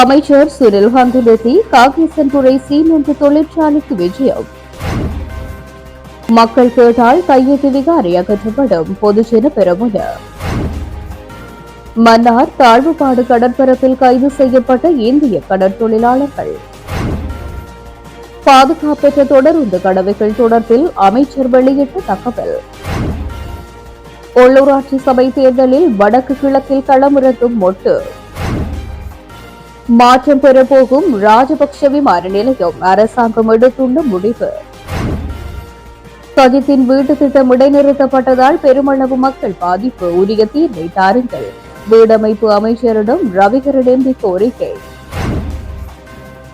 அமைச்சர் சுனில் ஹந்துலதி காங்கேசன்துறை சீமெந்து தொழிற்சாலைக்கு விஜயம். மக்கள் கேட்டால் கையெழுத்து விகாரை அகற்றப்படும். பொதுஜன பெரமுன மன்னார் தாழ்வுபாடு கடற்பரப்பில் கைது செய்யப்பட்ட இந்திய கடற்தொழிலாளர்கள். பாதுகாப்பற்ற தொடருந்து கடவைகள் தொடர்பில் அமைச்சர் வெளியிட்ட தகவல். உள்ளூராட்சி சபை தேர்தலில் வடக்கு கிழக்கில் களமிறக்கும் மொட்டு. மாற்றம் பெறப்போகும் ராஜபக்ஷ விமான நிலையம். அரசாங்கம் எடுத்துள்ள முடிவு. சஜித்தின் வீட்டு திட்டம் இடைநிறுத்தப்பட்டதால் பெருமளவு மக்கள் பாதிப்பு. உரிய தீர்வை தாருங்கள். வீடமைப்பு அமைச்சரிடம் ரவிகரன் எம்பி கோரிக்கை.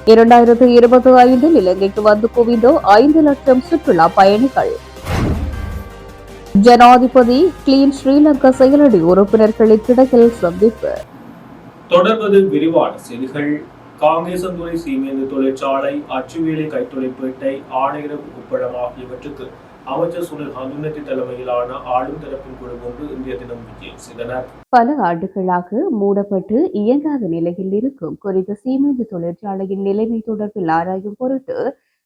இரண்டாயிரத்து இருபத்தி ஐந்தில் இலங்கைக்கு வந்து குவிந்தோ ஐந்து லட்சம் சுற்றுலா பயணிகள். ஜனாதிபதி கிளீன் ஸ்ரீலங்கா செயலடி உறுப்பினர்களுக்கிடையில் சந்திப்பு. தொடர்வது விரிவான செய்திகள். காங்கேசந்துறை சீமேந்து தொழிற்சாலை அச்சுவேலை கைத்தொழிற்பேட்டை ஆணையரம் உப்பளம் ஆகியவற்றுக்கு அமைச்சர் சுனில் ஹந்துனத்தி தலைமையிலான ஆளும் தரப்பின் குழு ஒன்று இன்றைய தினம் விஜயம் செய்தனர். பல ஆண்டுகளாக மூடப்பட்டு இயங்காத நிலையில் இருக்கும் குறித்த சீமேந்து தொழிற்சாலையின் நிலைமை தொடர்பில் ஆராயும் பொருட்டு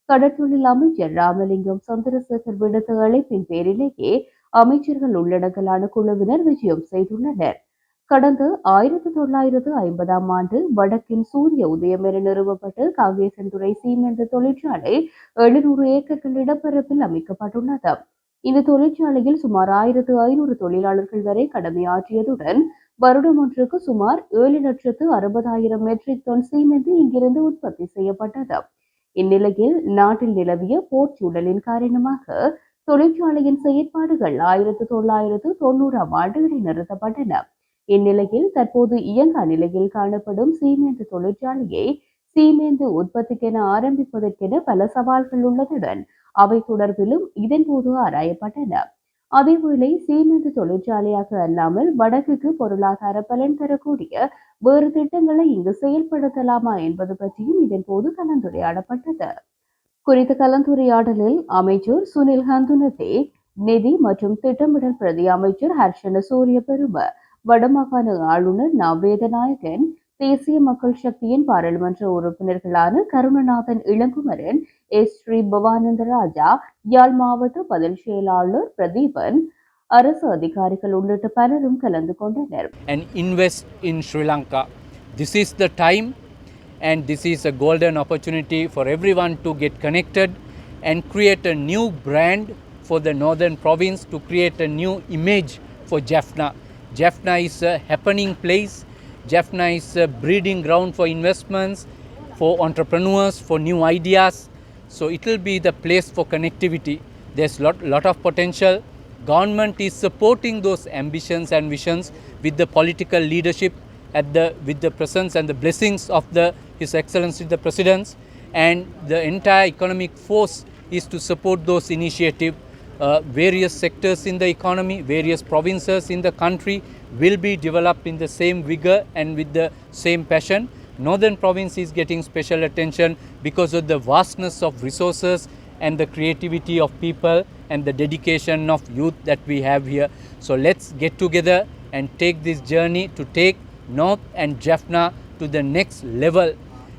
கடற்தொழில் அமைச்சர் ராமலிங்கம் சந்திரசேகர் விடுத்த அழைப்பின் பேரிலேயே அமைச்சர்கள் உள்ளடங்கலான குழுவினர் விஜயம் செய்துள்ளனர். கடந்த ஆயிரத்தி தொள்ளாயிரத்து ஐம்பதாம் ஆண்டு வடக்கின் சூரிய உதயம் என நிறுவப்பட்டு காங்கேசன்துறை சீமெந்து தொழிற்சாலை எழுநூறு ஏக்கர்கள் இடப்பரப்பில் அமைக்கப்பட்டுள்ளது. இந்த தொழிற்சாலையில் சுமார் ஆயிரத்து ஐநூறு தொழிலாளர்கள் வரை கடமையாற்றியதுடன் வருடம் ஒன்றுக்கு சுமார் ஏழு லட்சத்து அறுபதாயிரம் மெட்ரிக் டன் சீமெந்து இங்கிருந்து உற்பத்தி செய்யப்பட்டது. இந்நிலையில் நாட்டில் நிலவிய போர் சூழலின் காரணமாக தொழிற்சாலையின் செயற்பாடுகள் ஆயிரத்து தொள்ளாயிரத்து தொண்ணூறாம் ஆண்டு இடைநிறுத்தப்பட்டன. இந்நிலையில் தற்போது இயங்கா நிலையில் காணப்படும் சீமெந்து தொழிற்சாலையை சீமெந்து உற்பத்திக்கென ஆரம்பிப்பதற்கென பல சவால்கள் உள்ளதுடன் அவை தொடர்பிலும் இதன்போது ஆராயப்பட்டன. அதேவேளை சீமெந்து தொழிற்சாலையாக அல்லாமல் வடக்குக்கு பொருளாதார பலன் தரக்கூடிய வேறு திட்டங்களை இங்கு செயல்படுத்தலாமா என்பது பற்றியும் இதன் போது கலந்துரையாடப்பட்டது. குறித்த கலந்துரையாடலில் அமைச்சர் சுனில் ஹந்துனதே நிதி மற்றும் திட்டமிடல் பிரதி அமைச்சர் ஹர்ஷன சூரிய பெரும வடமாகாண ஆளுநர் ந வேதநாயகன் தேசிய மக்கள் சக்தியின் பாராளுமன்ற உறுப்பினர்களான கருணநாதன் இளங்குமரன் எஸ் ஸ்ரீ பவானந்த ராஜா யாழ் மாவட்ட பதில் செயலாளர் பிரதீபன் அரசு அதிகாரிகள் உள்ளிட்ட பலரும் கலந்து கொண்டனர் and invest in Sri Lanka. This is the time and this is a golden opportunity for everyone to get connected and create a new brand for the northern province to create a new image for Jaffna. Jaffna is uh, a happening place. Jaffna is uh, a breeding ground for investments, for entrepreneurs, for new ideas. So it will be the place for connectivity. There's lot lot of potential. Government is supporting those ambitions and visions with the political leadership at the with the presence and the blessings of the His Excellency the Presidents and the entire economic force is to support those initiatives. Uh, various sectors in the economy, various provinces in the country will be developed in the same vigor and with the same passion. Northern province is getting special attention because of the vastness of resources and the creativity of people and the dedication of youth that we have here. So let's get together and take this journey to take North and Jaffna to the next level.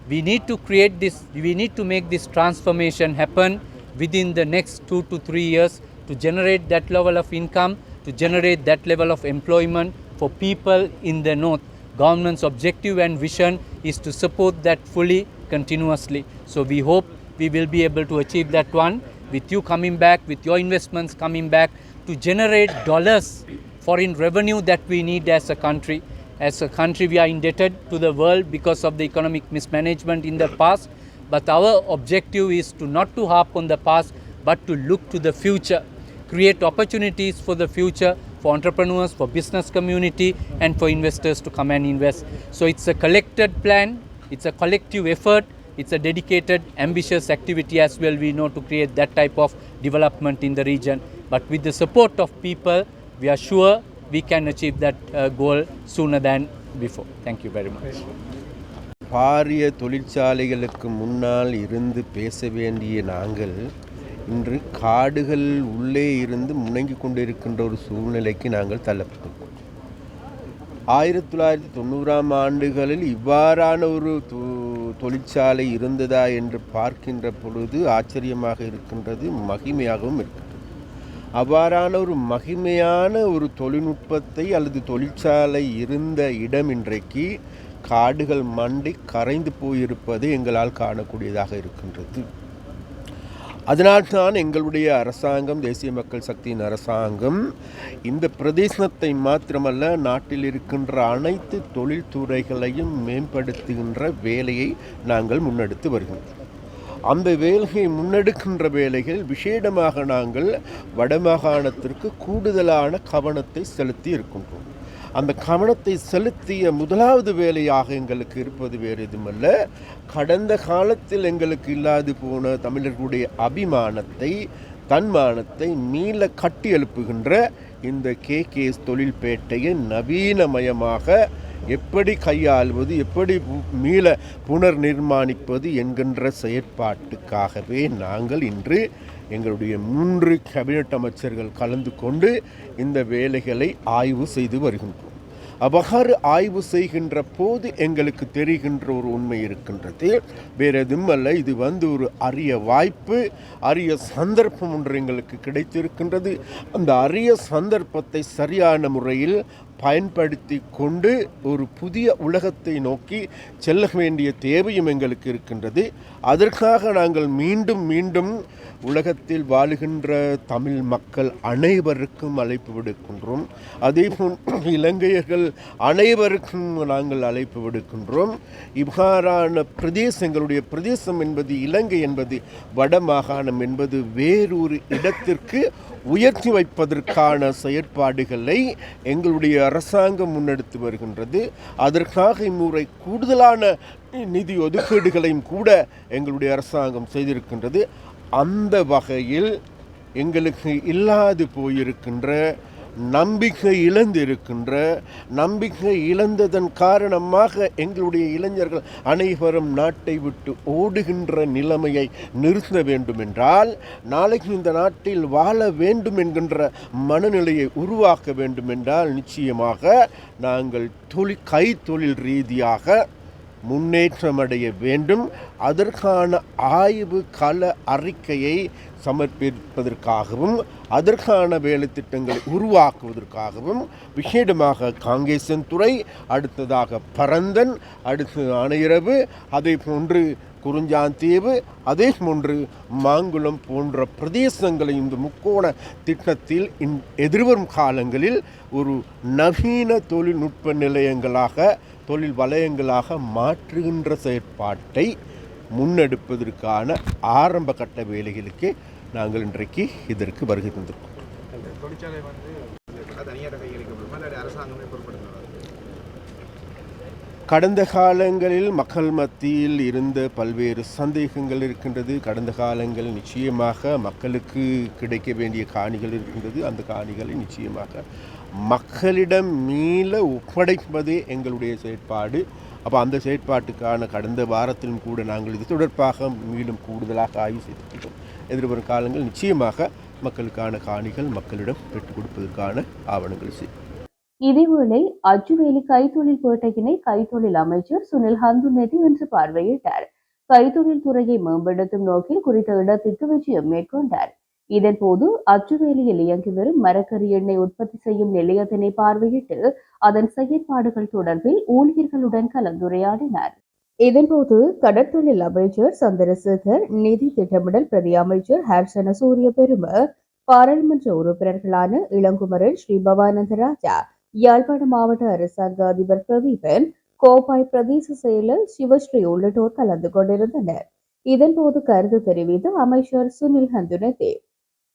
We need to create this, we need to make this transformation happen within the next two to three years to generate that level of income, to generate that level of employment for people in the North. Government's objective and vision is to support that fully, continuously. So we hope we will be able to achieve that one with you coming back, with your investments coming back to generate dollars, foreign revenue that we need as a country. As a country, we are indebted to the world because of the economic mismanagement in the past. But our objective is to not to harp on the past, but to look to the future, create opportunities for the future for entrepreneurs, for business community, and for investors to come and invest. So it's a collected plan, it's a collective effort, it's a dedicated, ambitious activity as well. We know to create that type of development in the region. But with the support of people, we are sure we can achieve that uh, goal sooner than before. Thank you very much. பாரிய தொழிற்சாலைகளுக்கு முன்னால் இருந்து பேச வேண்டிய நாங்கள் இன்று காடுகள் உள்ளே இருந்து முணங்கி கொண்டிருக்கின்ற ஒரு சூழ்நிலைக்கு நாங்கள் தள்ளப்பட்டிருக்கோம் ஆயிரத்தி தொள்ளாயிரத்தி தொண்ணூறாம் ஆண்டுகளில் இவ்வாறான ஒரு தொ- தொழிற்சாலை இருந்ததா என்று பார்க்கின்ற பொழுது ஆச்சரியமாக இருக்கின்றது மகிமையாகவும் இருக்கின்றது. அவ்வாறான ஒரு மகிமையான ஒரு தொழில்நுட்பத்தை அல்லது தொழிற்சாலை இருந்த இடம் இன்றைக்கு காடுகள் மண்டி கரைந்து போயிருப்பது எங்களால் காணக்கூடியதாக இருக்கின்றது. அதனால்தான் எங்களுடைய அரசாங்கம் தேசிய மக்கள் சக்தியின் அரசாங்கம் இந்த பிரதேசத்தை மாத்திரமல்ல நாட்டில் இருக்கின்ற அனைத்து தொழில்துறைகளையும் மேம்படுத்துகின்ற வேலையை நாங்கள் முன்னெடுத்து வருகின்றோம். அந்த வேலையை முன்னெடுக்கின்ற வேலைகள் விசேடமாக நாங்கள் வடமாகாணத்திற்கு கூடுதலான கவனத்தை செலுத்தி இருக்கின்றோம். அந்த கவனத்தை செலுத்திய முதலாவது வேலையாக எங்களுக்கு இருப்பது வேறு எதுவுமல்ல. கடந்த காலத்தில் எங்களுக்கு இல்லாது போன தமிழர்களுடைய அபிமானத்தை தன்மானத்தை மீள கட்டி எழுப்புகின்ற இந்த கேகேஎஸ் தொழில்பேட்டையை நவீனமயமாக எப்படி கையாள்வது எப்படி பு- மீள புனர் நிர்மாணிப்பது என்கின்ற செயற்பாட்டுக்காகவே நாங்கள் இன்று எங்களுடைய மூன்று கேபினட் அமைச்சர்கள் கலந்து கொண்டு இந்த வேலைகளை ஆய்வு செய்து வருகின்றோம். அவ்வாறு ஆய்வு செய்கின்ற போது எங்களுக்கு தெரிகின்ற ஒரு உண்மை இருக்கின்றது. வேறு எதுவும் அல்ல இது வந்து ஒரு அரிய வாய்ப்பு அரிய சந்தர்ப்பம் ஒன்று எங்களுக்கு கிடைத்திருக்கின்றது. அந்த அரிய சந்தர்ப்பத்தை சரியான முறையில் பயன்படுத்தி கொண்டு ஒரு புதிய உலகத்தை நோக்கி செல்ல வேண்டிய தேவையும் எங்களுக்கு இருக்கின்றது. அதற்காக நாங்கள் மீண்டும் மீண்டும் உலகத்தில் வாழுகின்ற தமிழ் மக்கள் அனைவருக்கும் அழைப்பு விடுக்கின்றோம். அதேபோல் இலங்கையர்கள் அனைவருக்கும் நாங்கள் அழைப்பு விடுக்கின்றோம். இவ்வாறான பிரதேசங்களுடைய பிரதேசம் என்பது இலங்கை என்பது வட மாகாணம் என்பது வேறொரு இடத்திற்கு உயர்த்தி வைப்பதற்கான செயற்பாடுகளை எங்களுடைய அரசாங்கம் முன்னெடுத்து வருகின்றது. அதற்காக இம்முறை கூடுதலான நிதி ஒதுக்கீடுகளையும் கூட எங்களுடைய அரசாங்கம் செய்திருக்கின்றது. அந்த வகையில் எங்களுக்கு இல்லாது போயிருக்கின்ற நம்பிக்கை இழந்திருக்கின்ற நம்பிக்கை இழந்ததன் காரணமாக எங்களுடைய இளைஞர்கள் அனைவரும் நாட்டை விட்டு ஓடுகின்ற நிலைமையை நிறுத்த வேண்டும் என்றால் நாளைக்கு இந்த நாட்டில் வாழ வேண்டும் என்கின்ற மனநிலையை உருவாக்க வேண்டும் என்றால் நிச்சயமாக நாங்கள் தொழில் கைத்தொழில் ரீதியாக முன்னேற்றமடைய வேண்டும். அதற்கான ஆய்வு கள அறிக்கையை சமர்ப்பிப்பதற்காகவும் அதற்கான வேலை திட்டங்களை உருவாக்குவதற்காகவும் விசேடமாக காங்கேசன் துறை அடுத்ததாக பரந்தன் அடுத்து அணையரவு அதே போன்று குறிஞ்சாந்தீவு அதே போன்று மாங்குளம் போன்ற பிரதேசங்களை இந்த முக்கோண திட்டத்தில் எதிர்வரும் காலங்களில் ஒரு நவீன தொழில்நுட்ப நிலையங்களாக தொழில் வலயங்களாக மாற்றுகின்ற செயற்பாட்டை முன்னெடுப்பதற்கான ஆரம்ப கட்ட வேலைகளுக்கு நாங்கள் இன்றைக்கு இதற்கு வருகை தந்திருக்கோம். கடந்த காலங்களில் மக்கள் மத்தியில் இருந்த பல்வேறு சந்தேகங்கள் இருக்கின்றது. கடந்த காலங்களில் நிச்சயமாக மக்களுக்கு கிடைக்க வேண்டிய காணிகள் இருக்கின்றது. அந்த காணிகளை நிச்சயமாக மக்களிடம் மீள ஒப்படைப்பதே எங்களுடைய செயற்பாடு. அப்போ அந்த செயற்பாட்டுக்கான கடந்த வாரத்திலும் கூட நாங்கள் இது தொடர்பாக மீண்டும் கூடுதலாக ஆய்வு செய்திருக்கிறோம் எதிர்வரும் காலங்கள் நிச்சயமாக மக்களுக்கான காணிகள் மக்களிடம் பெற்றுக் கொடுப்பதற்கான ஆவணங்கள் செய்யும் இதேவேளை அச்சுவேலி கைத்தொழில் பேட்டையினை கைத்தொழில் அமைச்சர் சுனில் ஹந்துநெதி இன்று பார்வையிட்டார். கைத்தொழில் துறையை மேம்படுத்தும் நோக்கில் குறித்த இடத்திற்கு விஜயம் மேற்கொண்டார். இதன்போது அச்சுவேலியில் இயங்கி வரும் மரக்கறி எண்ணெய் உற்பத்தி செய்யும் நிலையத்தினை பார்வையிட்டு அதன் செயற்பாடுகள் தொடர்பில் ஊழியர்களுடன் கலந்துரையாடினார். இதன்போது கடற்தொழில் அமைச்சர் சந்திரசேகர் நிதி திட்டமிடல் பிரதி அமைச்சர் ஹர்ஷன சூரிய பெரும பாராளுமன்ற உறுப்பினர்களான இளங்குமரன் ஸ்ரீ பவானந்த ராஜா யாழ்ப்பாண மாவட்ட அரசாங்க அதிபர் பிரதீபன் கோப்பாய் பிரதேச செயலர் சிவஸ்ரீ உள்ளிட்டோர் கலந்து கொண்டிருந்தனர். இதன்போது கருத்து தெரிவித்த அமைச்சர் சுனில் ஹந்துனதேவ்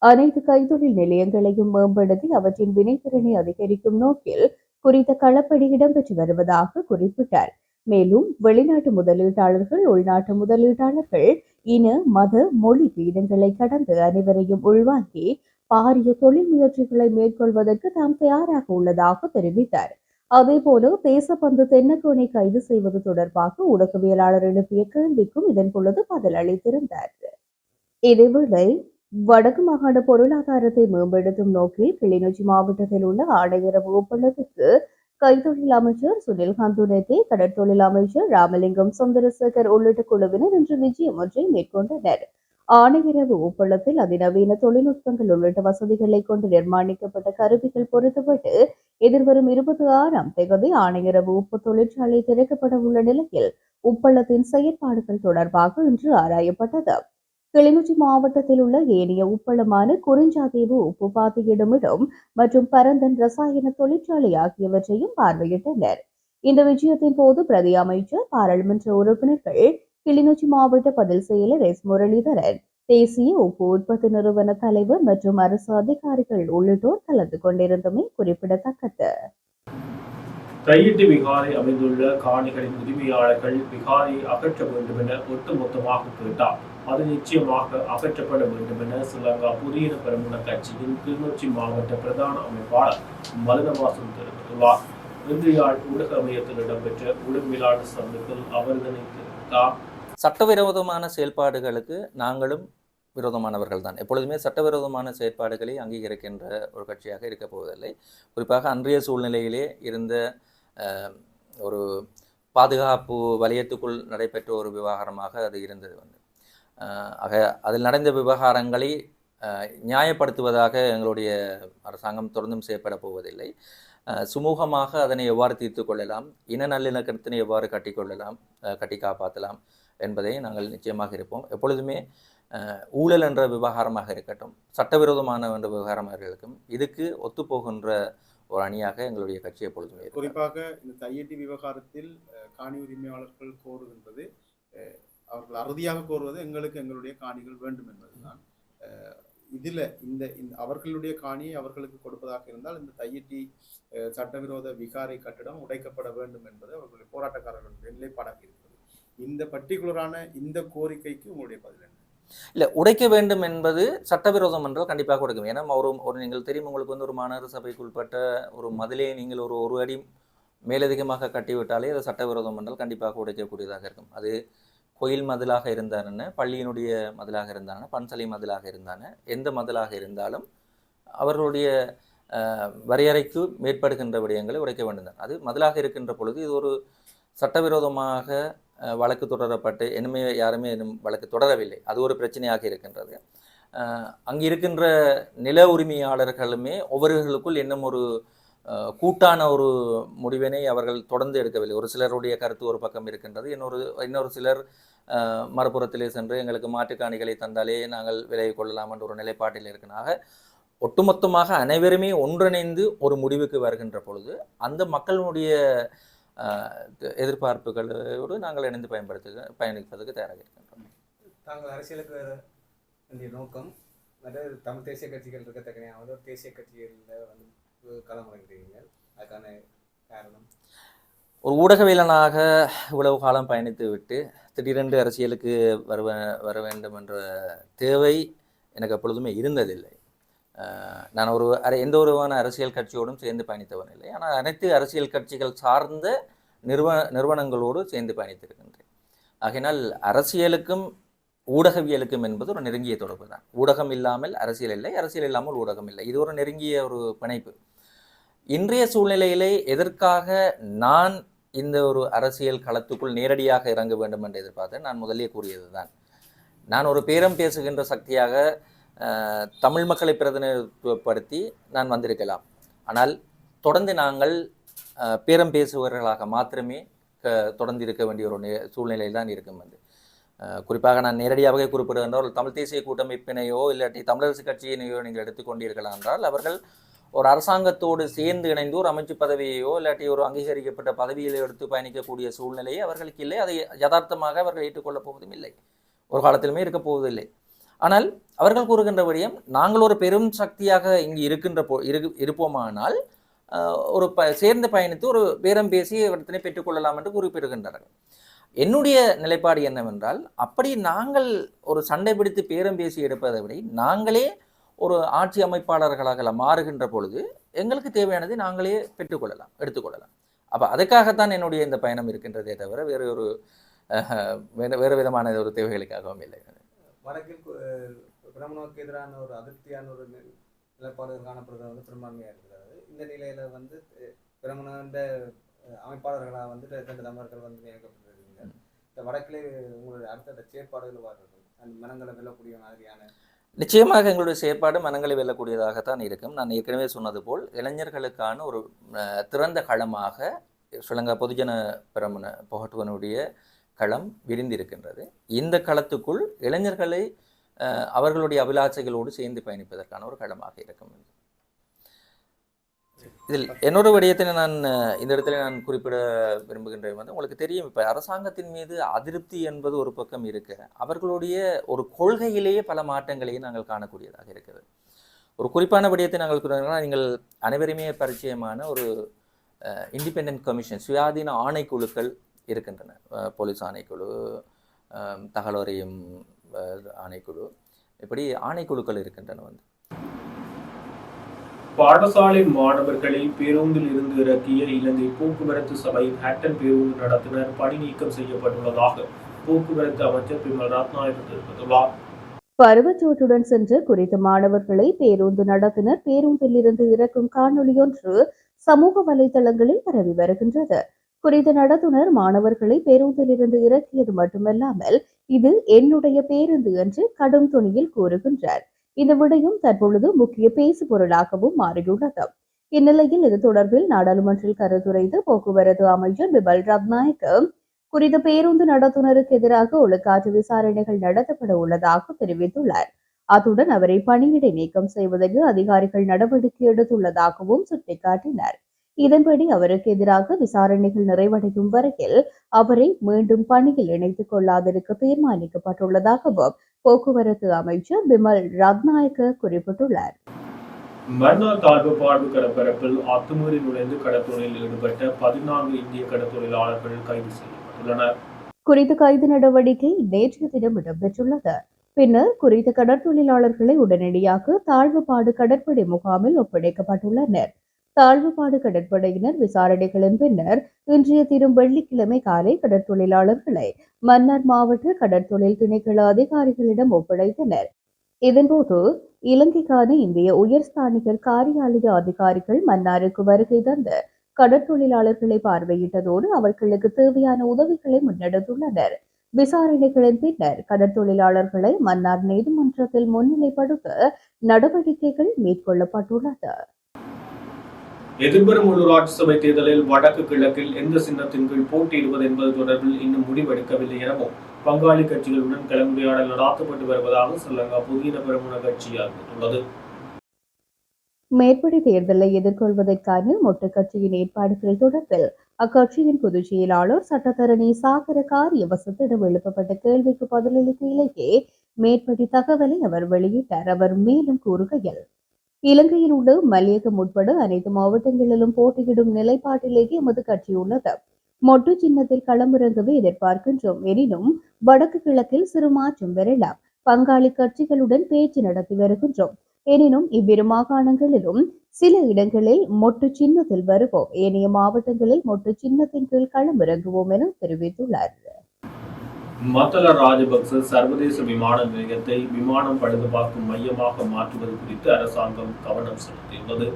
அனைத்து கைத்தொழில் நிலையங்களையும் மேம்படுத்தி அவற்றின் வினைத்திறனை அதிகரிக்கும் நோக்கில் குறித்த களப்பணி இடம்பெற்று வருவதாக குறிப்பிட்டார். மேலும் வெளிநாட்டு முதலீட்டாளர்கள் உள்நாட்டு முதலீட்டாளர்கள் இன மத மொழி பீடங்களை கடந்து அனைவரையும் உள்வாங்கி பாரிய தொழில் முயற்சிகளை மேற்கொள்வதற்கு தாம் தயாராக உள்ளதாக தெரிவித்தார். அதேபோல தேசப்பந்து தென்னக்கோனை கைது செய்வது தொடர்பாக ஊடகவியலாளர் எழுப்பிய கேள்விக்கும் இதன் பொழுது பதில் அளித்திருந்தார். இதேவேளை வடக்கு மாகாண பொருளாதாரத்தை மேம்படுத்தும் நோக்கில் கிளிநொச்சி மாவட்டத்தில் உள்ள ஆடையரவு ஒப்பந்தத்துக்கு கைத்தொழில் அமைச்சர் சுனில் ஹந்துனேத்தி கடற்தொழில் அமைச்சர் ராமலிங்கம் சுந்தரசேகர் உள்ளிட்ட குழுவினர் இன்று விஜயம் ஒன்றை மேற்கொண்டனர். ஆணையரவு உப்பளத்தில் அதிநவீன தொழில்நுட்பங்கள் உள்ளிட்ட வசதிகளை கொண்டு நிர்மாணிக்கப்பட்ட கருவிகள் பொருத்தப்பட்டு எதிர்வரும் இருபத்தி ஆறாம் தேதி ஆணையரவு உப்பு தொழிற்சாலை திறக்கப்பட உள்ள நிலையில் உப்பளத்தின் செயற்பாடுகள் தொடர்பாக இன்று ஆராயப்பட்டது. கிளிநொச்சி மாவட்டத்தில் உள்ள ஏனைய உப்பளமான குறிஞ்சாதேவு உப்பு பாத்தியிடமிடம் மற்றும் பரந்தன் ரசாயன தொழிற்சாலை ஆகியவற்றையும் பார்வையிட்டனர். இந்த விஜயத்தின் போது பிரதி அமைச்சர் பாராளுமன்ற உறுப்பினர்கள் கிளிநொச்சி மாவட்ட பதில் செயலர் எஸ் முரளிதரன் தேசிய உப்பு உற்பத்தி நிறுவன தலைவர் மற்றும் அரசு அதிகாரிகள் உள்ளிட்டோர் கலந்து கொண்டிருந்தமை குறிப்பிடத்தக்கது. தையிட்டு விகாரை அமைந்துள்ள காணிகளின் உரிமையாளர்கள் விகாரை அகற்ற வேண்டும் என ஒட்டுமொத்தமாக கேட்டார். அது நிச்சயமாக அகற்றப்பட வேண்டும் என ஸ்ரீலங்கா புதிய பெருமுன கட்சியின் கிளிநொச்சி மாவட்ட பிரதான அமைப்பாளர் மதுனவாசன் தெரிவித்துள்ளார். இன்று யாழ் ஊடக அமையத்தில் இடம்பெற்ற உடம்பிலான சந்திப்பில் அவர் இதனை தெரிவித்தார். சட்டவிரோதமான செயல்பாடுகளுக்கு நாங்களும் விரோதமானவர்கள் தான் எப்பொழுதுமே சட்டவிரோதமான செயற்பாடுகளை அங்கீகரிக்கின்ற ஒரு கட்சியாக இருக்கப் போவதில்லை. குறிப்பாக அன்றைய சூழ்நிலையிலே இருந்த ஒரு பாதுகாப்பு வலயத்துக்குள் நடைபெற்ற ஒரு விவகாரமாக அது இருந்தது வந்து. ஆக அதில் நடந்த விவகாரங்களை நியாயப்படுத்துவதாக எங்களுடைய அரசாங்கம் தொடர்ந்தும் செய்யப்பட போவதில்லை. சுமூகமாக அதனை எவ்வாறு தீர்த்து கொள்ளலாம் இன நல்லிணக்கத்தினை எவ்வாறு கட்டிக்கொள்ளலாம் கொள்ளலாம் கட்டி காப்பாற்றலாம் என்பதை நாங்கள் நிச்சயமாக இருப்போம். எப்பொழுதுமே ஊழல் என்ற விவகாரமாக இருக்கட்டும் சட்டவிரோதமான என்ற விவகாரமாக இருக்கட்டும் இதுக்கு ஒத்துப்போகின்ற ஒரு அணியாக எங்களுடைய கட்சி எப்பொழுதுமே குறிப்பாக இந்த தையட்டி விவகாரத்தில் காணி உரிமையாளர்கள் கோருகின்றது என்பது அவர்கள் அறுதியாக கோருவது எங்களுக்கு எங்களுடைய காணிகள் வேண்டும் என்பதுதான். இதில் இந்த இந்த அவர்களுடைய காணியை அவர்களுக்கு கொடுப்பதாக இருந்தால் இந்த தையட்டி சட்டவிரோத விகாரை கட்டிடம் உடைக்கப்பட வேண்டும் என்பது அவர்களுடைய போராட்டக்காரர்களுடைய நிலைப்பாடாக இருக்கிறது. இந்த பர்டிகுலரான இந்த கோரிக்கைக்கு உங்களுடைய பதில் என்ன? இல்லை உடைக்க வேண்டும் என்பது சட்டவிரோதம் என்றால் கண்டிப்பாக உடைக்கும் ஏன்னா ஒரு ஒரு நீங்கள் தெரியும் உங்களுக்கு வந்து ஒரு மாநகர சபைக்கு உட்பட்ட ஒரு மதிலே நீங்கள் ஒரு ஒரு அடி மேலதிகமாக கட்டிவிட்டாலே அது சட்டவிரோதம் என்றால் கண்டிப்பாக உடைக்கக்கூடியதாக இருக்கும். அது கோயில் மதிலாக இருந்தான பள்ளியினுடைய மதிலாக இருந்தான பன்சலை மதிலாக இருந்தான எந்த மதிலாக இருந்தாலும் அவர்களுடைய வரையறைக்கு மேற்படுகின்ற விடயங்களை உடைக்க வேண்டும். அது மதிலாக இருக்கின்ற பொழுது இது ஒரு சட்டவிரோதமாக வழக்கு தொடரப்பட்டு இனிமே யாருமே இன்னும் வழக்கு தொடரவில்லை. அது ஒரு பிரச்சனையாக இருக்கின்றது. அங்கே அங்கு இருக்கின்ற நில உரிமையாளர்களுமே ஒவ்வொருவர்களுக்குள் இன்னும் ஒரு கூட்டான ஒரு முடிவினை அவர்கள் தொடர்ந்து எடுக்கவில்லை. ஒரு சிலருடைய கருத்து ஒரு பக்கம் இருக்கின்றது. இன்னொரு இன்னொரு சிலர் மறுபுறத்திலே சென்று எங்களுக்கு மாட்டுக்காணிகளை தந்தாலே நாங்கள் விலகிக் கொள்ளலாம் என்ற ஒரு நிலைப்பாட்டில் இருக்கனாக ஒட்டுமொத்தமாக அனைவருமே ஒன்றிணைந்து ஒரு முடிவுக்கு வருகின்ற பொழுது அந்த மக்களுடைய எதிர்பார்ப்புகளோடு நாங்கள் இணைந்து பயன்படுத்த பயணிப்பதற்கு தயாராக இருக்கின்றோம். தாங்கள் அரசியலுக்கு வேண்டிய நோக்கம் மற்ற தமிழ் தேசிய கட்சிகள் இருக்கத்தக்கனையாவது தேசிய கட்சிகளில் வந்து களமிறங்குறீங்க அதுக்கான காரணம்? ஒரு ஊடகவியலனாக இவ்வளவு காலம் பயணித்து விட்டு திடீரென்று அரசியலுக்கு வருவ வர வேண்டும் என்ற தேவை எனக்கு எப்பொழுதுமே இருந்ததில்லை. நான் ஒரு அரை எந்த ஒருவான அரசியல் கட்சியோடும் சேர்ந்து பயணித்தவன் இல்லை. ஆனால் அனைத்து அரசியல் கட்சிகள் சார்ந்த நிறுவ நிறுவனங்களோடு சேர்ந்து பயணித்திருக்கின்றேன். ஆகையினால் அரசியலுக்கும் ஊடகவியலுக்கும் என்பது ஒரு நெருங்கிய தொடர்பு தான். ஊடகம் இல்லாமல் அரசியல் இல்லை அரசியல் இல்லாமல் ஊடகம் இல்லை. இது ஒரு நெருங்கிய ஒரு பிணைப்பு. இன்றைய சூழ்நிலையிலே எதற்காக நான் இந்த ஒரு அரசியல் களத்துக்குள் நேரடியாக இறங்க வேண்டும் என்று எதிர்பார்த்தேன்? நான் முதலே கூறியது தான் நான் ஒரு பேரம் பேசுகின்ற சக்தியாக தமிழ் மக்களை பிரதிநிதித்துவப்படுத்தி நான் வந்திருக்கலாம். ஆனால் தொடர்ந்து நாங்கள் பேரம் பேசுபவர்களாக மாத்திரமே க- தொடர்ந்து இருக்க வேண்டிய ஒரு நே- சூழ்நிலையில் தான் இருக்கும் வந்து குறிப்பாக நான் நேரடியாகவே குறிப்பிடுகின்ற தமிழ் தேசிய கூட்டமைப்பினையோ இல்லாட்டி தமிழரசு கட்சியினையோ நீங்கள் எடுத்துக்கொண்டீர்களா என்றால் அவர்கள் ஒரு அரசாங்கத்தோடு சேர்ந்து இணைந்து ஒரு அமைச்சு பதவியையோ இல்லாட்டி ஒரு அங்கீகரிக்கப்பட்ட பதவியில் எடுத்து பயணிக்கக்கூடிய சூழ்நிலையை அவர்களுக்கு இல்லை. அதை யதார்த்தமாக அவர்கள் ஏற்றுக்கொள்ளப் போவதும் இல்லை. ஒரு காலத்திலுமே இருக்கப் போவதில்லை. ஆனால் அவர்கள் கூறுகின்ற விடயம் நாங்கள் ஒரு பெரும் சக்தியாக இங்கு இருக்கின்ற போ இரு இருப்போமானால் ஒரு ப சேர்ந்து பயணித்து ஒரு பேரம் பேசி இடத்தினை பெற்றுக்கொள்ளலாம் என்று குறிப்பிடுகின்றார்கள். என்னுடைய நிலைப்பாடு என்னவென்றால் அப்படி நாங்கள் ஒரு சண்டை பிடித்து பேரம் பேசி எடுப்பதை விட நாங்களே ஒரு ஆட்சி அமைப்பாளர்களாக மாறுகின்ற பொழுது எங்களுக்கு தேவையானதை நாங்களே பெற்றுக்கொள்ளலாம் எடுத்துக்கொள்ளலாம் அப்போ அதுக்காகத்தான் என்னுடைய இந்த பயணம் இருக்கின்றதே தவிர வேறு ஒரு வேறு வேறு விதமான ஒரு தேவைகளுக்காகவும் இல்லை. வடக்கில் கு- அஹ் பிரமணோக்கு எதிரான ஒரு அதிருப்தியான ஒரு நி- நிலைப்பாடுகள் காணப்படுறது வந்து பெரும்பான்மையாக இருக்கிறது. இந்த நிலையில வந்து அஹ், பிரமுனந்த அமைப்பாளர்களாக வந்து ரெண்டு தமிழர்கள் வந்து நியமிக்கப்பட்டிருக்கீங்க. இந்த வடக்கிலே உங்களுடைய அடுத்த செயற்பாடுகள் வாருங்கள் அந்த மனங்களை வெல்லக்கூடிய மாதிரியான நிச்சயமாக எங்களுடைய செயற்பாடு மனங்களை வெல்லக்கூடியதாகத்தான் இருக்கும். நான் ஏற்கனவே சொன்னது போல் இளைஞர்களுக்கான ஒரு திறந்த களமாக ஸ்ரீலங்கா பொதுஜன பிரமுன புகட்டுவனுடைய களம் விரிந்திருக்கின்றது. இந்த களத்துக்குள் இளைஞர்களை அவர்களுடைய அபிலாஷைகளோடு சேர்ந்து பயணிப்பதற்கான ஒரு களமாக இருக்கும். இதில் என்னோட விடயத்தில் நான் இந்த இடத்துல நான் குறிப்பிட விரும்புகின்றேன் வந்து உங்களுக்கு தெரியும் இப்போ அரசாங்கத்தின் மீது அதிருப்தி என்பது ஒரு பக்கம் இருக்க. அவர்களுடைய ஒரு கொள்கையிலேயே பல மாற்றங்களையும் நாங்கள் காணக்கூடியதாக இருக்கிறது ஒரு குறிப்பான விடயத்தை நாங்கள் கூறினா நீங்கள் அனைவருமே பரிச்சயமான ஒரு இண்டிபெண்ட் கமிஷன் சுயாதீன ஆணைக்குழுக்கள் இருக்கின்றன. போலீஸ் ஆணைக்குழு அஹ், தகவல் அறியும் அஹ், ஆணைக்குழு. இப்படி ஆணைக்குழுக்கள் இருக்கின்றன வந்து. பாடசாலை மாணவர்களை பேருந்தில் இருந்து இறக்கிய இலங்கை போக்குவரத்து சபையின் ஹேட்டன் பேருந்து நடத்துனர் பணி நீக்கம் செய்யப்பட்டுள்ளதாக போக்குவரத்து அமைச்சர் பிமல் ரத்நாயக் தெரிவித்துள்ளார். பருவச்சோட்டுடன் சென்ற குறித்த மாணவர்களை பேருந்து நடத்துனர். பேருந்தில் இருந்து இறக்கும் காணொளியொன்று சமூக வலைதளங்களில் பரவி வருகின்றது. குறித்த நடத்துனர் மாணவர்களை பேருந்திலிருந்து இறக்கியது மட்டுமல்லாமல் இது என்னுடைய பேருந்து என்று கடும் துணியில் கூறுகின்றார். இந்த விடயம் தற்பொழுது முக்கிய பேசு பொருளாகவும் மாறியுள்ளது. இந்நிலையில் இது தொடர்பில் நாடாளுமன்றில் கருத்துரைத்து போக்குவரத்து அமைச்சர் பிபல் ரத்நாயக்க குறித்த பேருந்து நடத்துனருக்கு எதிராக ஒழுக்காற்று விசாரணைகள் நடத்தப்பட உள்ளதாக தெரிவித்துள்ளார். அத்துடன் அவரை பணியிடை நீக்கம் செய்வதற்கு அதிகாரிகள் நடவடிக்கை எடுத்துள்ளதாகவும் சுட்டிக்காட்டினார். இதன்படி அவருக்கு எதிராக விசாரணைகள் நிறைவடையும் வரையில் அவரை மீண்டும் பணியில் இணைத்துக் கொள்ளாதிருக்க தீர்மானிக்கப்பட்டுள்ளதாகவும் போக்குவரத்து அமைச்சர் பிமல் ரத்நாயக்க குறிப்பிட்டுள்ளார். மன்னார் தாழ்வு பாழ்வு கடற்பரப்பில் அத்துமீறி நுழைந்து கடத்தொழிலில் ஈடுபட்ட பதினான்கு இந்திய கடத்தொழிலாளர்கள் கைது செய்யப்பட்டுள்ளனர். குறித்த கைது நடவடிக்கை நேற்றைய தினம் இடம்பெற்றுள்ளது. பின்னர் குறித்த கடற்தொழிலாளர்களை உடனடியாக தாழ்வுபாடு கடற்படை முகாமில் ஒப்படைக்கப்பட்டுள்ளனர். தாழ்வுபாடு கடற்படையினர் விசாரணைகளின் பின்னர் இன்றைய தினம் வெள்ளிக்கிழமை காலை கடற்தொழிலாளர்களை மன்னார் மாவட்ட கடற்தொழில் திணைக்கள அதிகாரிகளிடம் ஒப்படைத்தனர். இதன்போது இலங்கைக்கான இந்திய உயர்ஸ்தானிகர் காரியாலய அதிகாரிகள் மன்னாருக்கு வருகை தந்து கடற்தொழிலாளர்களை பார்வையிட்டதோடு அவர்களுக்கு தேவையான உதவிகளை முன்னெடுத்துள்ளனர். விசாரணைகளின் பின்னர் கடற்தொழிலாளர்களை மன்னார் நீதிமன்றத்தில் முன்னிலைப்படுத்த நடவடிக்கைகள் மேற்கொள்ளப்பட்டுள்ளது. எதிர்வரும் உள்ளூராட்சி சபை தேர்தலில் வடக்கு கிழக்கில் எந்த சின்னத்தின் கீழ் போட்டியிடுவது என்பது தொடர்பில் இன்னும் முடிவெடுக்கவில்லை எனவும் பங்காளி கட்சிகளுடன் கலந்துரையாடல் நடாத்தப்பட்டு வருவதாக ஸ்ரீலங்கா புதிய பெருமுன கட்சி அறிவித்துள்ளது. மேற்படி தேர்தலை எதிர்கொள்வதற்கான மொட்டு கட்சியின் ஏற்பாடுகள் தொடர்பில் அக்கட்சியின் பொதுச் செயலாளர் சட்டத்தரணி சாகர காரியவசத்திடம் எழுப்பப்பட்ட கேள்விக்கு பதிலளிக்கையிலேயே மேற்படி தகவலை அவர் வெளியிட்டார். அவர் மேலும் கூறுகையில் இலங்கையில் உள்ள மல்லியகம் உட்பட அனைத்து மாவட்டங்களிலும் போட்டியிடும் நிலைப்பாட்டிலேயே எமது கட்சி உள்ளது. மொட்டு சின்னத்தில் களமிறங்கவே எதிர்பார்க்கின்றோம். எனினும் வடக்கு கிழக்கில் சிறு மாற்றம் பெறலாம் பங்காளி கட்சிகளுடன் பேச்சு நடத்தி வருகின்றோம். எனினும் இவ்விரு மாகாணங்களிலும் சில இடங்களில் மொட்டு சின்னத்தில் வருவோம். ஏனைய மாவட்டங்களில் மொட்டு சின்னத்தின் கீழ் களமிறங்குவோம் என தெரிவித்துள்ளார் மத்தல ராஜபக்ச சர்வதேச விமான நிலையத்தை விமானம் பழுதுபார்க்கும் மையமாக மாற்றுவது குறித்து அரசாங்கம் கவனம் செலுத்தியுள்ளது.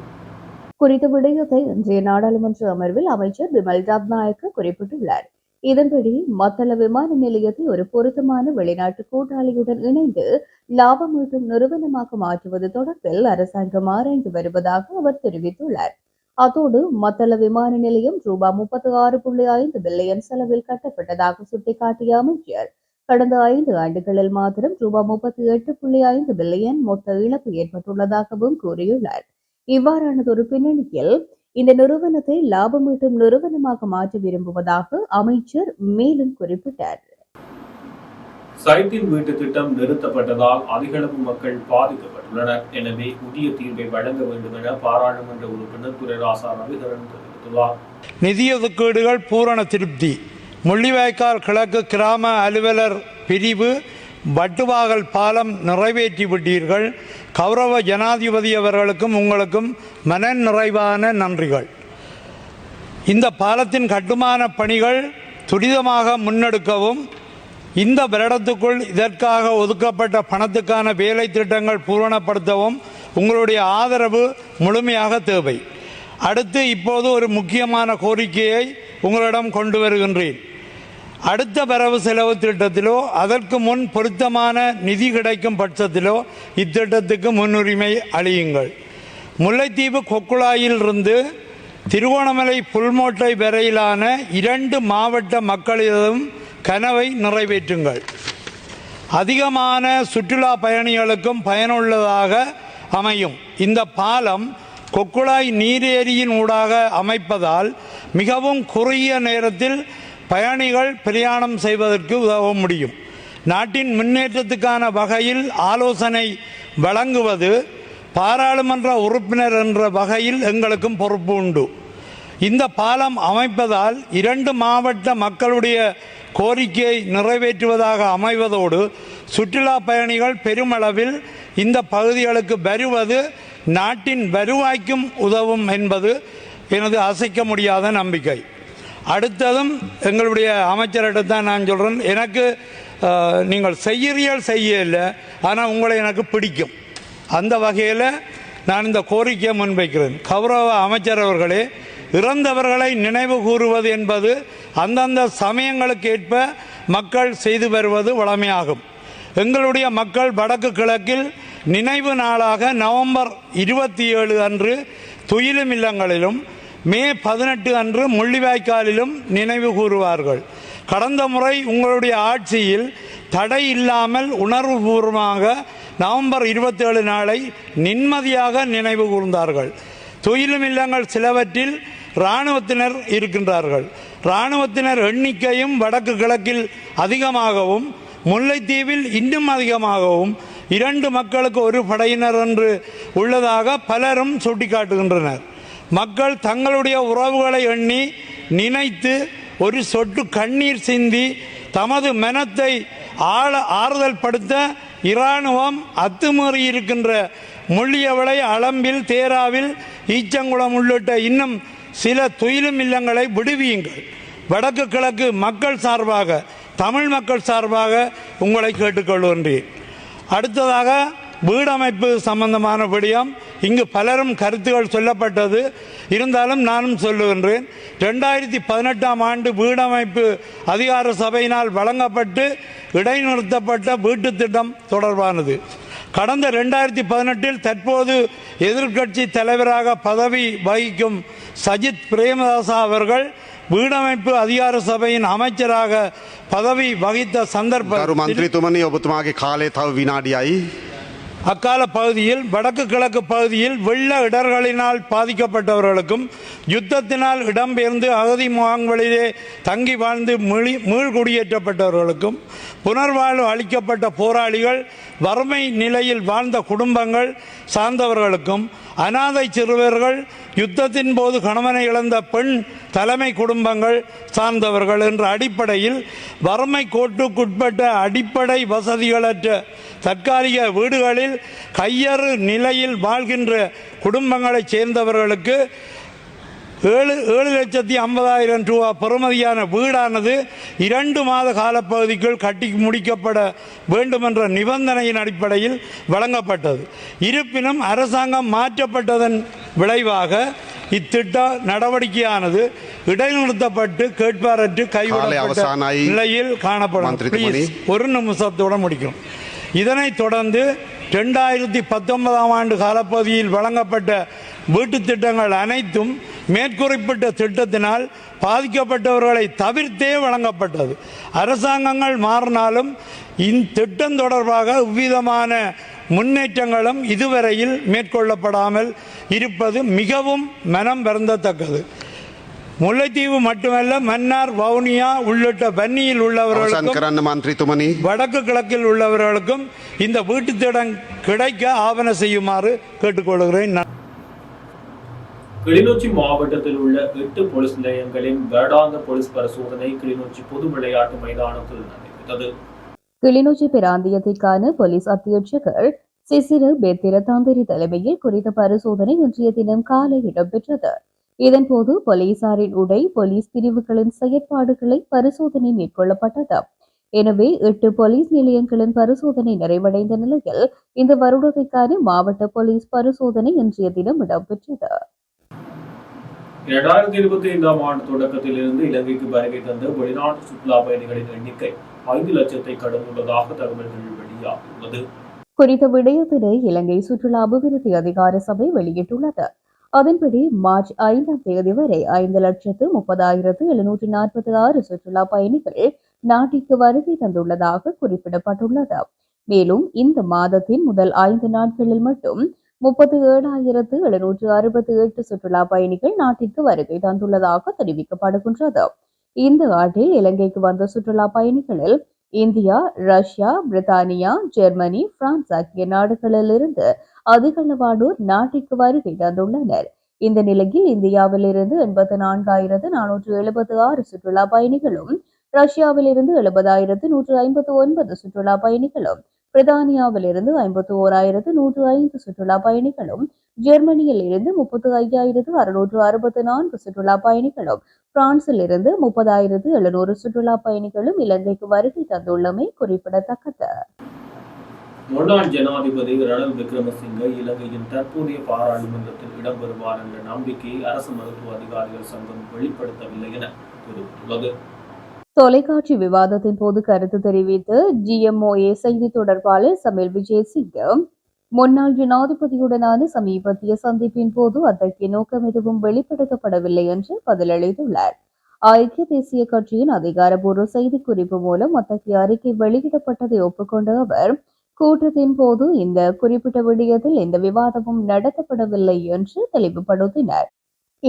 குறித்த விடயத்தை இன்றைய நாடாளுமன்ற அமர்வில் அமைச்சர் பிமல் ரத்நாயக்க குறிப்பிட்டுள்ளார். இதன்படி மத்தள விமான நிலையத்தை ஒரு பொருத்தமான வெளிநாட்டு கூட்டாளியுடன் இணைந்து லாபம் ஈட்டும் நிறுவனமாக மாற்றுவது தொடர்பில் அரசாங்கம் ஆராய்ந்து வருவதாக அவர் தெரிவித்துள்ளார். அத்தோடு மத்தள விமான நிலையம் ரூபாய் முப்பத்தி ஆறு புள்ளி ஐந்து பில்லியன் செலவில் கட்டப்பட்டதாக சுட்டிக்காட்டிய அமைச்சர். கடந்த ஐந்து ஆண்டுகளில் மாத்திரம் ரூபாய் முப்பத்தி எட்டு புள்ளி ஐந்து பில்லியன் மொத்த இழப்பு ஏற்பட்டுள்ளதாகவும் கூறியுள்ளார். இவ்வாறானதொரு பின்னணியில் இந்த நிறுவனத்தை லாபம் ஈட்டும் நிறுவனமாக மாற்ற விரும்புவதாக அமைச்சர் மேலும் குறிப்பிட்டார். சைட்டின் வீட்டு திட்டம் நிறுத்தப்பட்டதால் அதிகளவு மக்கள் பாதிக்கப்பட்டுள்ளனர் எனவே புதிய தீர்வை வழங்க வேண்டும் என பாராளுமன்ற உறுப்பினர் துரைராசா ரவிகரன் தெரிவித்துள்ளார். நிதி ஒதுக்கீடுகள் பூரண திருப்தி. முள்ளிவாய்க்கால் கிழக்கு கிராம அலுவலர் பிரிவு வட்டுவாகல் பாலம் நிறைவேற்றி விட்டீர்கள். கௌரவ ஜனாதிபதி அவர்களுக்கும் உங்களுக்கும் மன நிறைவான நன்றிகள். இந்த பாலத்தின் கட்டுமான பணிகள் துரிதமாக முன்னெடுக்கவும் இந்த வருடத்துக்குள் இதற்காக ஒதுக்கப்பட்ட பணத்துக்கான வேலை திட்டங்கள் பூரணப்படுத்தவும் உங்களுடைய ஆதரவு முழுமையாக தேவை. அடுத்து இப்போது ஒரு முக்கியமான கோரிக்கையை உங்களிடம் கொண்டு வருகின்றேன். அடுத்த வரவு செலவு திட்டத்திலோ அதற்கு முன் பொருத்தமான நிதி கிடைக்கும் பட்சத்திலோ இத்திட்டத்துக்கு முன்னுரிமை அளியுங்கள். முல்லைத்தீவு கொக்குழாயிலிருந்து திருவோணமலை புல்மோட்டை வரையிலான இரண்டு மாவட்ட மக்களிடம் கனவை நிறைவேற்றுங்கள். அதிகமான சுற்றுலா பயணிகளுக்கும் பயனுள்ளதாக அமையும். இந்த பாலம் கொக்குழாய் நீரேரியின் ஊடாக அமைப்பதால் மிகவும் குறுகிய நேரத்தில் பயணிகள் பிரயாணம் செய்வதற்கு உதவ முடியும். நாட்டின் முன்னேற்றத்துக்கான வகையில் ஆலோசனை வழங்குவது பாராளுமன்ற உறுப்பினர் என்ற வகையில் எங்களுக்கும் பொறுப்பு உண்டு. இந்த பாலம் அமைப்பதால் இரண்டு மாவட்ட மக்களுடைய கோரிக்கையை நிறைவேற்றுவதாக அமைவதோடு சுற்றுலா பயணிகள் பெருமளவில் இந்த பகுதிகளுக்கு வருவது நாட்டின் வருவாய்க்கும் உதவும் என்பது எனது அசைக்க முடியாத நம்பிக்கை. அடுத்ததும் எங்களுடைய அமைச்சரிடம் தான் நான் சொல்கிறேன் எனக்கு நீங்கள் செய்கிறீர்கள் செய்ய இல்லை. ஆனால் உங்களை எனக்கு பிடிக்கும். அந்த வகையில் நான் இந்த கோரிக்கையை முன்வைக்கிறேன். கௌரவ அமைச்சர் அவர்களே இறந்தவர்களை நினைவு கூறுவது என்பது அந்தந்த சமயங்களுக்கு ஏற்ப மக்கள் செய்து வருவது வழமையாகும் எங்களுடைய மக்கள் வடக்கு கிழக்கில் நினைவு நாளாக நவம்பர் இருபத்தி ஏழு அன்று துயிலும் இல்லங்களிலும் மே பதினெட்டு அன்று முள்ளிவாய்க்காலிலும் நினைவு கூறுவார்கள். கடந்த முறை உங்களுடைய ஆட்சியில் தடை இல்லாமல் உணர்வுபூர்வமாக நவம்பர் இருபத்தேழு நாளை நிம்மதியாக நினைவு கூர்ந்தார்கள். துயிலும் இல்லங்கள் சிலவற்றில் இராணுவத்தினர் இருக்கின்றார்கள். இராணுவத்தினர் எண்ணிக்கையும் வடக்கு கிழக்கில் அதிகமாகவும் முல்லைத்தீவில் இன்னும் அதிகமாகவும் இரண்டு மக்களுக்கு ஒரு படையினர் என்று உள்ளதாக பலரும் சுட்டிக்காட்டுகின்றனர். மக்கள் தங்களுடைய உறவுகளை எண்ணி நினைத்து ஒரு சொட்டு கண்ணீர் சிந்தி தமது மனத்தை ஆள ஆறுதல் படுத்த இராணுவம் அத்துமீறி இருக்கின்ற முள்ளியவளை அளம்பில் தேராவில் ஈச்சங்குளம் உள்ளிட்ட இன்னும் சில துயிலும் இல்லங்களை விடுவியுங்கள். வடக்கு கிழக்கு மக்கள் சார்பாக தமிழ் மக்கள் சார்பாக உங்களை கேட்டுக்கொள்கின்றேன். அடுத்ததாக வீடமைப்பு சம்பந்தமான விடயம். இங்கு பலரும் கருத்துகள் சொல்லப்பட்டது. இருந்தாலும் நானும் சொல்லுகின்றேன். ரெண்டாயிரத்தி பதினெட்டாம் ஆண்டு வீடமைப்பு அதிகார சபையினால் வழங்கப்பட்டு இடைநிறுத்தப்பட்ட வீட்டு திட்டம் தொடர்பானது. கடந்த ரெண்டாயிரத்தி பதினெட்டில் தற்போது எதிர்க்கட்சி தலைவராக பதவி வகிக்கும் சஜித் பிரேமதாசா அவர்கள் வீடமைப்பு அதிகார சபையின் அமைச்சராக பதவி வகித்த சந்தர்ப்பத்தில் அக்கால பகுதியில் வடக்கு கிழக்கு பகுதியில் வெள்ள இடர்களினால் பாதிக்கப்பட்டவர்களுக்கும் யுத்தத்தினால் இடம்பெயர்ந்து அகதி முகாம்களிலே தங்கி வாழ்ந்து மீளி மீள்குடியேற்றப்பட்டவர்களுக்கும் புனர்வாழ்வு அளிக்கப்பட்ட போராளிகள் வறுமை நிலையில் வாழ்ந்த குடும்பங்கள் சார்ந்தவர்களுக்கும் அனாதை சிறுவர்கள் யுத்தத்தின் போது கணவனை இழந்த பெண் தலைமை குடும்பங்கள் சார்ந்தவர்கள் என்ற அடிப்படையில் வறுமை கோட்டுக்குட்பட்ட அடிப்படை வசதிகளற்ற தற்காலிக வீடுகளில் கையறு நிலையில் வாழ்கின்ற குடும்பங்களைச் சேர்ந்தவர்களுக்கு ஏழு ஏழு லட்சத்தி ஐம்பதாயிரம் ரூபா பெறுமதியான வீடானது இரண்டு மாத காலப்பகுதிக்குள் கட்டி முடிக்கப்பட வேண்டும் என்ற நிபந்தனையின் அடிப்படையில் வழங்கப்பட்டது இருப்பினும் அரசாங்கம் மாற்றப்பட்டதன் விளைவாக இத்திட்ட நடவடிக்கையானது இடைநிறுத்தப்பட்டு கேட்பாரற்று கைவிடப்பட்ட. நிலையில் காணப்படும். ஒரு நிமிஷத்தோட முடிக்கும் இதனைத் தொடர்ந்து ரெண்டாயிரத்தி பத்தொன்பதாம் ஆண்டு காலப்பகுதியில் வழங்கப்பட்ட வீட்டுத் திட்டங்கள் அனைத்தும் மேற்குறிப்பிட்ட திட்டத்தினால் பாதிக்கப்பட்டவர்களை தவிர்த்தே வழங்கப்பட்டது. அரசாங்கங்கள் மாறினாலும் இத்திட்டம் தொடர்பாக இவ்விதமான முன்னேற்றங்களும் இதுவரையில் மேற்கொள்ளப்படாமல் இருப்பது மிகவும் மனம் வருந்தத்தக்கது. முல்லைத்தீவு மட்டுமல்ல மன்னார் வவுனியா உள்ளிட்ட வன்னியில் உள்ளவர்களுக்கும் வடக்கு கிழக்கில் உள்ளவர்களுக்கும் இந்த வீட்டு திட்டம் கிடைக்க ஆவண செய்யுமாறு கேட்டுக்கொள்கிறேன். கிளிநொச்சி மாவட்டத்தில் உள்ள எட்டு போலீஸ் நிலையங்களின் வருடாந்த போலீஸ் பரிசோதனை கிளிநொச்சி பொது விளையாட்டு மைதானத்தில் நடைபெற்றது. கிளிநொச்சி பிராந்தியத்திற்கான போலீஸ் அத்தியட்சகர் சிசிறு பெத்திர தாந்திரி தலைமையில் குறித்த பரிசோதனை இன்றைய தினம் காலை இடம்பெற்றது. இதன்போது போலீசாரின் உடை போலீஸ் பிரிவுகளின் செயற்பாடுகளை பரிசோதனை மேற்கொள்ளப்பட்டது. எனவே எட்டு போலீஸ் நிலையங்களின் பரிசோதனை நிறைவடைந்த நிலையில் இந்த வருடத்திற்கான மாவட்ட போலீஸ் பரிசோதனை இன்றைய தினம் இடம்பெற்றது. இரண்டாயிரத்தி இருபத்தி ஐந்தாம் ஆண்டு தொடக்கத்திலிருந்து இலங்கைக்கு வருகை தந்த வெளிநாட்டு சுற்றுலா பயணிகளின் எண்ணிக்கை ஐந்து லட்சத்தை கடந்துள்ளதாக தகவல்கள் வெளியாகியுள்ளது. குறித்த விடயத்தினை இலங்கை சுற்றுலா அபிவிருத்தி அதிகார சபை வெளியிட்டுள்ளது. அதன்படி மார்ச் ஐந்தாம் தேதி வரை ஐந்து லட்சத்து முப்பதாயிரத்து எழுநூற்றி நாற்பத்தி ஆறு சுற்றுலா பயணிகள் நாட்டிற்கு வருகை தந்துள்ளதாக குறிப்பிடப்பட்டுள்ளது. மேலும் இந்த மாதத்தின் முதல் ஐந்து நாட்களில் மட்டும் முப்பத்தி ஏழாயிரத்து எழுநூற்று அறுபத்தி எட்டு சுற்றுலா பயணிகள் நாட்டிற்கு வருகை தந்துள்ளதாக தெரிவிக்கப்படுகின்றது. இந்த ஆண்டில் இலங்கைக்கு வந்த சுற்றுலா பயணிகளில் இந்தியா ரஷ்யா பிரித்தானியா ஜெர்மனி பிரான்ஸ் ஆகிய நாடுகளிலிருந்து அதிகளவானோர் நாட்டிற்கு வருகை தந்துள்ளனர். இந்த நிலையில் இந்தியாவிலிருந்து எண்பத்தி நான்காயிரத்து நானூற்று எழுபத்தி ஆறு சுற்றுலா பயணிகளும் ரஷ்யாவிலிருந்து எழுபதாயிரத்து நூற்று ஐம்பத்து ஒன்பது சுற்றுலா பயணிகளும் பிரித்தானியாவிலிருந்து ஐம்பத்தி ஓராயிரத்து நூற்று ஐந்து சுற்றுலா பயணிகளும் ஜெர்மனியில் இருந்து முப்பத்தி ஐயாயிரத்து அறுநூற்று அறுபத்தி நான்கு சுற்றுலா பயணிகளும் பிரான்சில் இருந்து முப்பதாயிரத்து எழுநூறு சுற்றுலா பயணிகளும் இலங்கைக்கு வருகை தந்துள்ளமை குறிப்பிடத்தக்கது. முன்னாள் ஜனாதிபதி ரணில் விக்ரமசிங்க இலங்கையின் தற்போதைய பாராளுமன்றத்தில் இடம்பெறுவார் என்ற நம்பிக்கையை அரசு மருத்துவ அதிகாரிகள் சங்கம் வெளிப்படுத்தவில்லை என தெரிவித்துள்ளது. தொலைக்காட்சி விவாதத்தின் போது கருத்து தெரிவித்து ஜிஎம்ஓஏ செய்தி தொடர்பாளர் சமில் விஜயசிங்க முன்னாள் ஜனாதிபதியுடனான சமீபத்திய சந்திப்பின் போது அத்தகைய நோக்கம் எதுவும் வெளிப்படுத்தப்படவில்லை என்று பதிலளித்துள்ளார். ஐக்கிய தேசிய கட்சியின் அதிகாரப்பூர்வ செய்திக்குறிப்பு மூலம் அத்தகைய அறிக்கை வெளியிடப்பட்டதை ஒப்புக்கொண்ட அவர் கூட்டத்தின் போது இந்த குறிப்பிட்ட விடயத்தில் எந்த விவாதமும் நடத்தப்படவில்லை என்று தெளிவுபடுத்தினார்.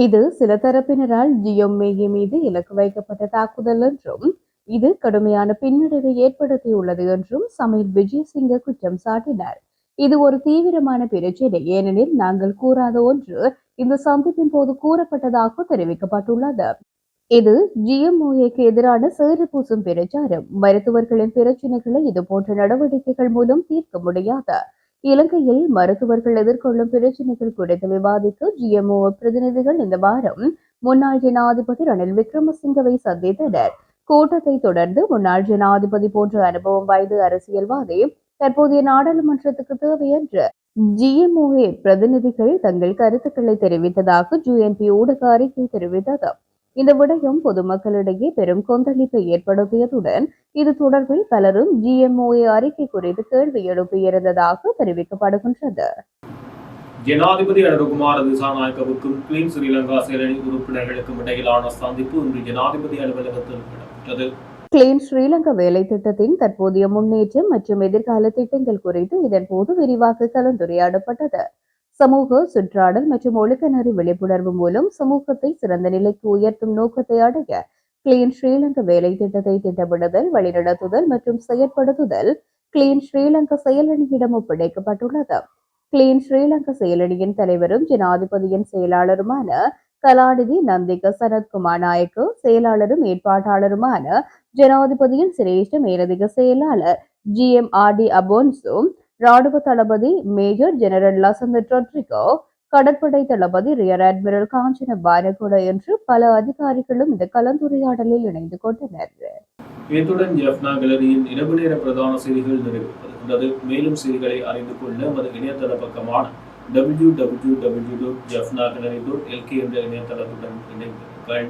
இது சில தரப்பினரால் ஜியோமேகி மீது இலக்கு வைக்கப்பட்ட தாக்குதல் என்றும் இது கடுமையான பின்னடைவை ஏற்படுத்தியுள்ளது என்றும் சமீர் விஜயசிங்க குற்றம் சாட்டினார். இது ஒரு தீவிரமான பிரச்சனை ஏனெனில் நாங்கள் கூறாத ஒன்று இந்த சந்திப்பின் போது கூறப்பட்டதாக தெரிவிக்கப்பட்டுள்ளது. இது ஜிஎம்ஓஏக்கு எதிரான சேறு பூசும் பிரச்சாரம். மருத்துவர்களின் பிரச்சனைகளை இதுபோன்ற நடவடிக்கைகள் மூலம் தீர்க்க முடியாது இலங்கையில் மருத்துவர்கள் எதிர்கொள்ளும் பிரச்சனைகள் குறித்து விவாதிக்க ஜிஎம்ஓ பிரதிநிதிகள் இந்த வாரம் முன்னாள் ஜனாதிபதி ரணில் விக்ரமசிங்கவை சந்தித்தனர். கூட்டத்தை தொடர்ந்து முன்னாள் ஜனாதிபதி போன்ற அனுபவம் வாய்ந்த அரசியல்வாதி தற்போதைய நாடாளுமன்றத்துக்கு தேவை ஜிஎம்ஓ ஜிஎம்ஓஏ பிரதிநிதிகள் தங்கள் கருத்துக்களை தெரிவித்ததாக ஜூஎன்பி ஊடக அறிக்கை தெரிவித்தது. இந்த விடயம் பொதுமக்களிடையே பெரும் கொந்தளிப்பை ஏற்படுத்தியதுடன் இது தொடர்பில் பலரும் ஜிஎம்ஓஏ அறிக்கை குறித்து கேள்வி எழுப்பியிருந்ததாக தெரிவிக்கப்படுகின்றது. ஜனாதிபதி அனுகுமார திசாநாயக்கவுக்கும் கிளீன் ஸ்ரீலங்கா செயலணி உறுப்பினர்களுக்கும் இடையிலான சந்திப்பு இன்று ஜனாதிபதி அலுவலகத்தில் இடம்பெற்றது கிளீன் ஸ்ரீலங்கா வேலை திட்டத்தின் தற்போதைய முன்னேற்றம் மற்றும் எதிர்கால திட்டங்கள் குறித்து இதன்போது விரிவாக கலந்துரையாடப்பட்டது. சமூக சுற்றாடல் மற்றும் ஒழுக்கநெறி விழிப்புணர்வு மூலம் சமூகத்தை சிறந்த நிலைக்கு உயர்த்தும் நோக்கத்தை அடைய கிளீன் ஸ்ரீலங்கா வேலை திட்டத்தை திட்டமிடுதல் வழிநடத்துதல் மற்றும் செயற்படுத்துதல் கிளீன் ஸ்ரீலங்கா செயலணியிடம் ஒப்படைக்கப்பட்டுள்ளது. கிளீன் ஸ்ரீலங்கா செயலணியின் தலைவரும் ஜனாதிபதியின் செயலாளருமான கலாநிதி நந்திக சனத்குமார் நாயக்கு செயலாளரும் ஏற்பாட்டாளருமான ஜனாதிபதியின் சிரேஷ்ட மேலதிக செயலாளர் G M R D Aponso ராணுவ தளபதி மேஜர் ஜெனரல் லசந்த டொட்ரிகோ கடற்படை தளபதி ரியர் அட்மிரல் காஞ்சன பானகுட என்று பல அதிகாரிகளும் இந்த கலந்துரையாடலில் இணைந்து கொண்டனர். இத்துடன் ஜெஃப்னா கேலரியின் இரவு நேர பிரதான செய்திகள் நிறைவு மேலும் செய்திகளை அறிந்து கொள்ள நமது இணையதள பக்கமான W W W dot Jaffna gallery dot L என்ற இணையதளத்துடன் இணைந்திருங்கள்.